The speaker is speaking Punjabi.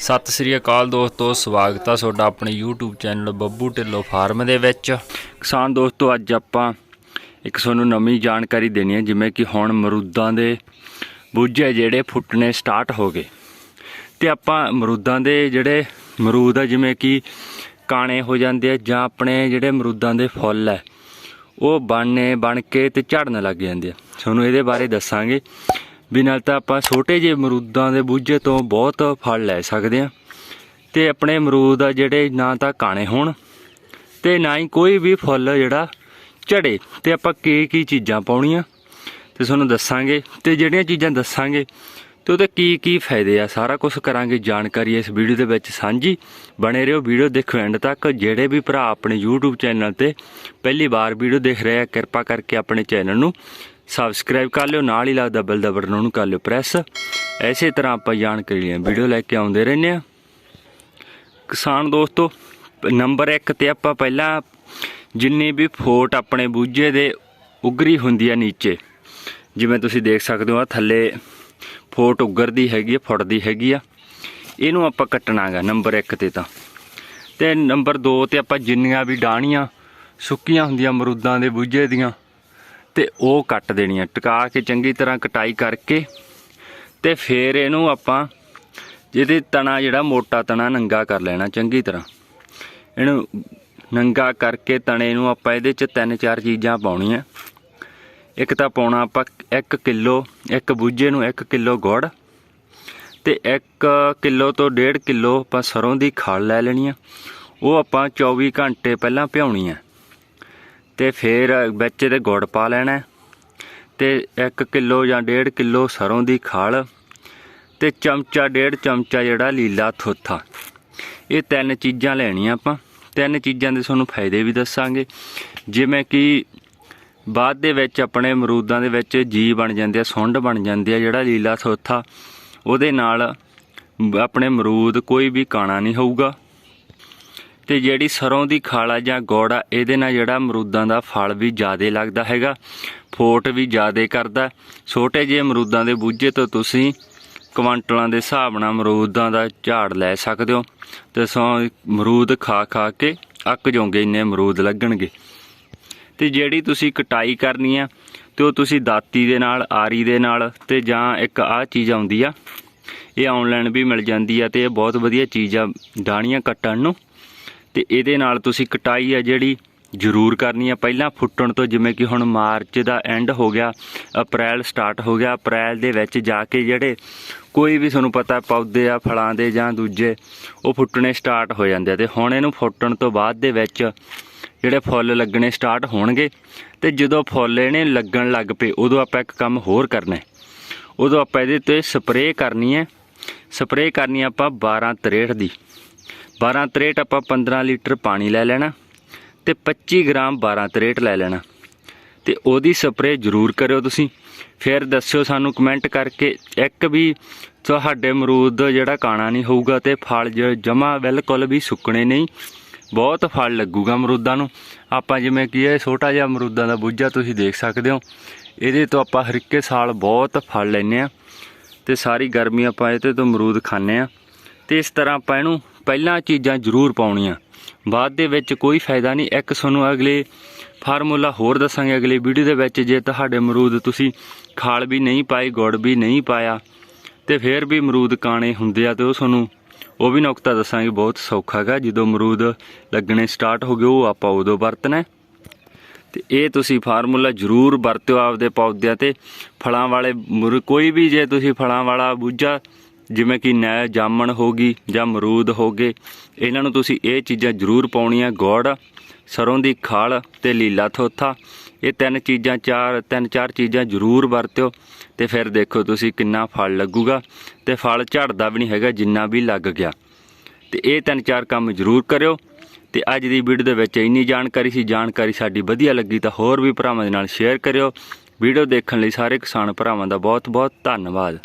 ਸਤਿ ਸ੍ਰੀ ਅਕਾਲ ਦੋਸਤੋ, ਸਵਾਗਤ ਆ ਤੁਹਾਡਾ ਆਪਣੇ YouTube channel Babbu Dhillon farm ਦੇ ਵਿੱਚ। ਕਿਸਾਨ ਦੋਸਤੋ, ਅੱਜ ਆਪਾਂ ਇੱਕ ਤੁਹਾਨੂੰ ਨਵੀਂ ਜਾਣਕਾਰੀ ਦੇਣੀ ਹੈ, ਜਿਵੇਂ ਕਿ ਹੁਣ ਮਰੂਦਾਂ ਦੇ ਬੂਝੇ ਜਿਹੜੇ ਫੁੱਟਣੇ ਸਟਾਰਟ ਹੋ ਗਏ। ਤੇ ਆਪਾਂ ਮਰੂਦਾਂ ਦੇ ਜਿਹੜੇ ਮਰੂਦ ਆ, ਜਿਵੇਂ ਕਿ ਕਾਣੇ ਹੋ ਜਾਂਦੇ ਆ, ਜਾਂ ਆਪਣੇ ਜਿਹੜੇ ਮਰੂਦਾਂ ਦੇ ਫੁੱਲ ਹੈ ਉਹ ਬਣਨੇ, ਬਣ ਕੇ ਤੇ ਝੜਨ ਲੱਗ ਜਾਂਦੇ ਆ। ਤੁਹਾਨੂੰ ਇਹਦੇ ਬਾਰੇ ਦੱਸਾਂਗੇ। ਵੀ ਨਾਲ ਤਾਂ ਆਪਾਂ ਛੋਟੇ ਜਿਹੇ ਅਮਰੂਦਾਂ ਦੇ ਬੂਝੇ ਤੋਂ ਬਹੁਤ ਫਲ ਲੈ ਸਕਦੇ ਆ ਤੇ ਆਪਣੇ ਅਮਰੂਦ ਆ ਜਿਹੜੇ ਨਾ ਤਾਂ ਕਾਣੇ ਹੋਣ ਤੇ ਨਾ ਹੀ ਕੋਈ ਵੀ ਫੁੱਲ ਜਿਹੜਾ ਝੜੇ ਤੇ ਆਪਾਂ ਕੀ ਕੀ ਚੀਜ਼ਾਂ ਪਾਉਣੀਆਂ। ਤੇ ਤੁਹਾਨੂੰ ਦੱਸਾਂਗੇ ਤੇ ਜਿਹੜੀਆਂ ਚੀਜ਼ਾਂ ਦੱਸਾਂਗੇ ਤੇ ਉਹਦੇ ਕੀ ਕੀ ਫਾਇਦੇ ਆ, ਸਾਰਾ ਕੁਝ ਕਰਾਂਗੇ ਜਾਣਕਾਰੀ ਇਸ ਵੀਡੀਓ ਦੇ ਵਿੱਚ ਸਾਂਝੀ। ਬਣੇ ਰਹੋ ਵੀਡੀਓ ਦੇਖੋ ਐਂਡ ਤੱਕ। ਜਿਹੜੇ ਵੀ ਭਰਾ ਆਪਣੇ YouTube ਚੈਨਲ ਤੇ ਪਹਿਲੀ ਵਾਰ ਵੀਡੀਓ ਦੇਖ ਰਹੇ ਆ, ਕਿਰਪਾ ਕਰਕੇ ਆਪਣੇ ਚੈਨਲ ਨੂੰ ਸਬਸਕ੍ਰਾਈਬ ਕਰ ਲਿਓ, ਨਾਲ ਹੀ ਲੱਗਦਾ ਬੈਲ ਦਾ ਬਟਨ ਉਹਨੂੰ ਕਰ ਲਿਓ ਪ੍ਰੈਸ ਐਸੇ ਤਰ੍ਹਾਂ ਆਪਾਂ ਜਾਣਕਾਰੀ ਲਈ ਵੀਡੀਓ ਲੈ ਕੇ ਆਉਂਦੇ ਰਹਿੰਦੇ ਆ ਕਿਸਾਨ ਦੋਸਤੋ ਨੰਬਰ 1 ਤੇ ਆਪਾਂ ਪਹਿਲਾਂ ਜਿੰਨੀ ਵੀ ਫੋਟ ਆਪਣੇ ਬੂਝੇ ਦੇ ਉਗਰੀ ਹੁੰਦੀ ਆ ਨੀਚੇ, ਜਿਵੇਂ ਤੁਸੀਂ ਦੇਖ ਸਕਦੇ ਹੋ ਆ ਥੱਲੇ ਫੋਟ ਉਗਰਦੀ ਹੈਗੀ ਆ, ਫੁੱਟਦੀ ਹੈਗੀ ਆ। ਇਹਨੂੰ ਆਪਾਂ ਕੱਟਣਾਗਾ ਨੰਬਰ 1 ਤੇ ਤਾਂ। ਤੇ ਨੰਬਰ 2 ਤੇ ਆਪਾਂ ਜਿੰਨੀਆਂ ਵੀ ਡਾਣੀਆਂ ਸੁੱਕੀਆਂ ਹੁੰਦੀਆਂ, ਅਮਰੂਦਾਂ ਦੇ ਬੂਝੇ ਦੀਆਂ ਤੇ ਉਹ ਕੱਟ ਦੇਣੀ ਦੇਣੀਆਂ। ਟਿਕਾ ਕੇ ਚੰਗੀ ਤਰ੍ਹਾਂ ਕਟਾਈ ਕਰਕੇ ਤੇ ਫਿਰ ਇਹਨੂੰ ਆਪਾਂ ਜਿਹਦੇ ਤਣਾ ਜਿਹੜਾ ਮੋਟਾ ਤਣਾ ਨੰਗਾ ਕਰ ਲੈਣਾ ਚੰਗੀ ਤਰ੍ਹਾਂ। ਇਹਨੂੰ ਨੰਗਾ ਕਰਕੇ ਤਣੇ ਨੂੰ ਆਪਾਂ ਇਹਦੇ ਚ ਤਿੰਨ ਚਾਰ ਚੀਜ਼ਾਂ ਪਾਉਣੀਆਂ। ਇੱਕ ਤਾਂ ਪਾਉਣਾ ਆਪਾਂ 1 ਕਿਲੋ, ਇੱਕ ਬੂਝੇ ਨੂੰ 1 ਕਿਲੋ ਗੁੜ ਤੇ 1 ਕਿਲੋ ਤੋਂ 1.5 ਕਿਲੋ ਆਪਾਂ ਸਰੋਂ ਦੀ ਖਾਲ ਲੈ ਲੈਣੀ ਆ। ਉਹ ਆਪਾਂ 24 ਘੰਟੇ ਪਹਿਲਾਂ ਭਿਉਣੀ ਆ। ਤੇ ਫਿਰ ਵਿੱਚ ਇਹਦੇ ਗੁੜ ਪਾ ਲੈਣਾ ਹੈ ਤੇ 1 ਕਿਲੋ ਜਾਂ 1.5 ਕਿਲੋ ਸਰੋਂ ਦੀ ਖਲ ਤੇ ਚਮਚਾ, ਡੇਢ ਚਮਚਾ ਜਿਹੜਾ ਲੀਲਾ ਥੋਥਾ। ਇਹ ਤਿੰਨ ਚੀਜ਼ਾਂ ਲੈਣੀਆਂ ਆਪਾਂ। ਤਿੰਨ ਚੀਜ਼ਾਂ ਦੇ ਤੁਹਾਨੂੰ ਫਾਇਦੇ ਵੀ ਦੱਸਾਂਗੇ। ਜਿਵੇਂ ਕਿ ਬਾਅਦ ਦੇ ਵਿੱਚ ਆਪਣੇ ਅਮਰੂਦਾਂ ਦੇ ਵਿੱਚ ਜੀ ਬਣ ਜਾਂਦੇ ਆ, ਸੁੰਡ ਬਣ ਜਾਂਦੇ ਆ ਜਿਹੜਾ ਲੀਲਾ ਥੋਥਾ। ਉਹਦੇ ਨਾਲ ਆਪਣੇ ਅਮਰੂਦ ਕੋਈ ਵੀ ਕਾਣਾ ਨਹੀਂ ਹੋਊਗਾ। ਤੇ ਜਿਹੜੀ ਸਰੋਂ ਦੀ ਖਾਲਾ ਜਾਂ ਗੁੜ ਆ, ਇਹਦੇ ਨਾਲ ਜਿਹੜਾ ਅਮਰੂਦਾਂ ਦਾ ਫਲ ਵੀ ਜ਼ਿਆਦਾ ਲੱਗਦਾ ਹੈਗਾ, ਫੋਟ ਵੀ ਜ਼ਿਆਦਾ ਕਰਦਾ। ਛੋਟੇ ਜਿਹੇ ਅਮਰੂਦਾਂ ਦੇ ਬੂਝੇ ਤੋਂ ਤੁਸੀਂ ਕੁਆਂਟਲਾਂ ਦੇ ਹਿਸਾਬ ਨਾਲ ਅਮਰੂਦਾਂ ਦਾ ਝਾੜ ਲੈ ਸਕਦੇ ਹੋ। ਤੇ ਸੋ ਅਮਰੂਦ ਖਾ ਖਾ ਕੇ ਅੱਕ ਜਾਓਗੇ, ਇੰਨੇ ਅਮਰੂਦ ਲੱਗਣਗੇ। ਤੇ ਜਿਹੜੀ ਤੁਸੀਂ ਕਟਾਈ ਕਰਨੀ ਆ, ਤੇ ਉਹ ਤੁਸੀਂ ਦਾਤੀ ਦੇ ਨਾਲ, ਆਰੀ ਦੇ ਨਾਲ ਤੇ ਜਾਂ ਇੱਕ ਆਹ ਚੀਜ਼ ਆਉਂਦੀ ਆ, ਇਹ ਆਨਲਾਈਨ ਵੀ ਮਿਲ ਜਾਂਦੀ ਆ ਤੇ ਇਹ ਬਹੁਤ ਵਧੀਆ ਚੀਜ਼ ਆ ਡਾਣੀਆਂ ਕੱਟਣ ਨੂੰ। ਤੇ ਇਹਦੇ ਨਾਲ ਤੁਸੀਂ ਕਟਾਈ ਆ ਜਿਹੜੀ ਜ਼ਰੂਰ ਕਰਨੀ ਆ। ਪਹਿਲਾਂ ਫੁੱਟਣ ਤੋਂ ਜਿਵੇਂ ਕਿ ਹੁਣ ਮਾਰਚ ਦਾ ਐਂਡ ਹੋ ਗਿਆ, ਅਪ੍ਰੈਲ ਸਟਾਰਟ ਹੋ ਗਿਆ, ਅਪ੍ਰੈਲ ਦੇ ਵਿੱਚ ਜਾ ਕੇ ਜਿਹੜੇ ਕੋਈ ਵੀ ਤੁਹਾਨੂੰ ਪਤਾ ਪੌਦੇ ਆ, ਫਲਾਂ ਦੇ ਜਾਂ ਦੂਜੇ, ਉਹ ਫੁੱਟਣੇ ਸਟਾਰਟ ਹੋ ਜਾਂਦੇ ਆ। ਤੇ ਹੁਣ ਇਹਨੂੰ ਫੁੱਟਣ ਤੋਂ ਬਾਅਦ ਦੇ ਵਿੱਚ ਜਿਹੜੇ ਫੁੱਲ ਲੱਗਣੇ ਸਟਾਰਟ ਹੋਣਗੇ ਤੇ ਜਦੋਂ ਫੁੱਲ ਇਹਨੇ ਲੱਗਣ ਲੱਗ ਪਏ, ਉਦੋਂ ਆਪਾਂ ਇੱਕ ਕੰਮ ਹੋਰ ਕਰਨਾ ਹੈ। ਉਦੋਂ ਆਪਾਂ ਇਹਦੇ ਤੇ ਸਪਰੇਅ ਕਰਨੀ ਹੈ। ਸਪਰੇਅ ਕਰਨੀ ਆਪਾਂ 12 63 ਦੀ। 12 63 ਆਪਾਂ 15 ਲੀਟਰ ਪਾਣੀ ਲੈ ਲੈਣਾ ਤੇ 25 ਗ੍ਰਾਮ 12 63 ਲੈ ਲੈਣਾ। ਤੇ ਉਹਦੀ ਸਪਰੇਅ ਜ਼ਰੂਰ ਕਰਿਓ ਤੁਸੀਂ। ਫਿਰ ਦੱਸਿਓ ਸਾਨੂੰ ਕਮੈਂਟ ਕਰਕੇ। ਇੱਕ ਵੀ ਤੁਹਾਡੇ ਅਮਰੂਦ ਜਿਹੜਾ ਕਾਣਾ ਨਹੀਂ ਹੋਊਗਾ ਤੇ ਫਲ ਜਮਾ ਬਿਲਕੁਲ ਵੀ ਸੁੱਕਣੇ ਨਹੀਂ। ਬਹੁਤ ਫਲ ਲੱਗੂਗਾ ਅਮਰੂਦਾਂ ਨੂੰ। ਆਪਾਂ ਜਿਵੇਂ ਕੀ ਹੈ ਛੋਟਾ ਜਿਹਾ ਅਮਰੂਦਾਂ ਦਾ ਬੂਝਾ ਤੁਸੀਂ ਦੇਖ ਸਕਦੇ ਹੋ। ਇਹਦੇ ਤੋਂ ਆਪਾਂ ਹਰ ਇੱਕੇ ਸਾਲ ਬਹੁਤ ਫਲ ਲੈਨੇ ਆ ਤੇ ਸਾਰੀ ਗਰਮੀ ਆਪਾਂ ਇਹਦੇ ਤੋਂ ਅਮਰੂਦ ਖਾਂਦੇ ਆ ਤੇ ਇਸ ਤਰ੍ਹਾਂ ਆਪਾਂ ਇਹਨੂੰ ਪਹਿਲਾਂ ਚੀਜ਼ਾਂ ਜ਼ਰੂਰ ਪਾਉਣੀਆਂ। ਬਾਅਦ ਦੇ ਵਿੱਚ ਕੋਈ ਫਾਇਦਾ ਨਹੀਂ। ਇੱਕ ਤੁਹਾਨੂੰ ਅਗਲੇ ਫਾਰਮੂਲਾ ਹੋਰ ਦੱਸਾਂਗੇ ਅਗਲੀ ਵੀਡੀਓ ਦੇ ਵਿੱਚ। ਜੇ ਤੁਹਾਡੇ ਅਮਰੂਦ ਤੁਸੀਂ ਖਾਲ ਵੀ ਨਹੀਂ ਪਾਈ ਗੁੜ ਵੀ ਨਹੀਂ ਪਾਇਆ, ਤੇ ਫਿਰ ਵੀ ਅਮਰੂਦ ਕਾਣੇ ਹੁੰਦੇ ਆ, ਤੇ ਉਹ ਤੁਹਾਨੂੰ, ਉਹ ਵੀ ਨੁਕਤਾ ਦੱਸਾਂਗੇ। ਬਹੁਤ ਸੌਖਾ ਹੈਗਾ। ਜਦੋਂ ਅਮਰੂਦ ਲੱਗਣੇ ਸਟਾਰਟ ਹੋ ਗਏ, ਉਹ ਆਪਾਂ ਉਦੋਂ ਵਰਤਣਾ ਹੈ। ਤੇ ਇਹ ਤੁਸੀਂ ਫਾਰਮੂਲਾ ਜ਼ਰੂਰ ਵਰਤਿਓ ਆਪਦੇ ਪੌਦਿਆਂ ਤੇ। ਫਲਾਂ ਵਾਲੇ ਮੁਰ- ਕੋਈ ਵੀ ਜੇ ਤੁਸੀਂ ਫਲਾਂ ਵਾਲਾ ਬੂਝਾ ਜਿਵੇਂ ਕਿ ਨੈ ਜਾਮਣ ਹੋ ਗਈ ਜਾਂ ਮਰੂਦ ਹੋ ਗਏ, ਇਹਨਾਂ ਨੂੰ ਤੁਸੀਂ ਇਹ ਚੀਜ਼ਾਂ ਜ਼ਰੂਰ ਪਾਉਣੀਆਂ, ਗੁੜ, ਸਰੋਂ ਦੀ ਖਾਲ ਤੇ ਲੀਲਾ ਥੋਥਾ। ਇਹ ਤਿੰਨ ਚੀਜ਼ਾਂ, ਚਾਰ, ਤਿੰਨ, ਚਾਰ ਚੀਜ਼ਾਂ ਜ਼ਰੂਰ ਵਰਤਿਓ ਤੇ ਫਿਰ ਦੇਖੋ ਤੁਸੀਂ ਕਿੰਨਾ ਫਲ ਲੱਗੂਗਾ ਤੇ ਫਲ ਝੜਦਾ ਵੀ ਨਹੀਂ ਹੈਗਾ ਜਿੰਨਾ ਵੀ ਲੱਗ ਗਿਆ। ਤੇ ਇਹ ਤਿੰਨ, ਚਾਰ ਕੰਮ ਜ਼ਰੂਰ ਕਰਿਓ ਤੇ ਅੱਜ ਦੀ ਵੀਡੀਓ ਦੇ ਵਿੱਚ ਇੰਨੀ ਜਾਣਕਾਰੀ ਸੀ, ਜਾਣਕਾਰੀ ਸਾਡੀ ਵਧੀਆ ਲੱਗੀ ਤਾਂ ਹੋਰ ਵੀ ਭਰਾਵਾਂ ਦੇ ਨਾਲ ਸ਼ੇਅਰ ਕਰਿਓ। ਵੀਡੀਓ ਦੇਖਣ ਲਈ ਸਾਰੇ ਕਿਸਾਨ ਭਰਾਵਾਂ ਦਾ ਬਹੁਤ ਬਹੁਤ ਧੰਨਵਾਦ।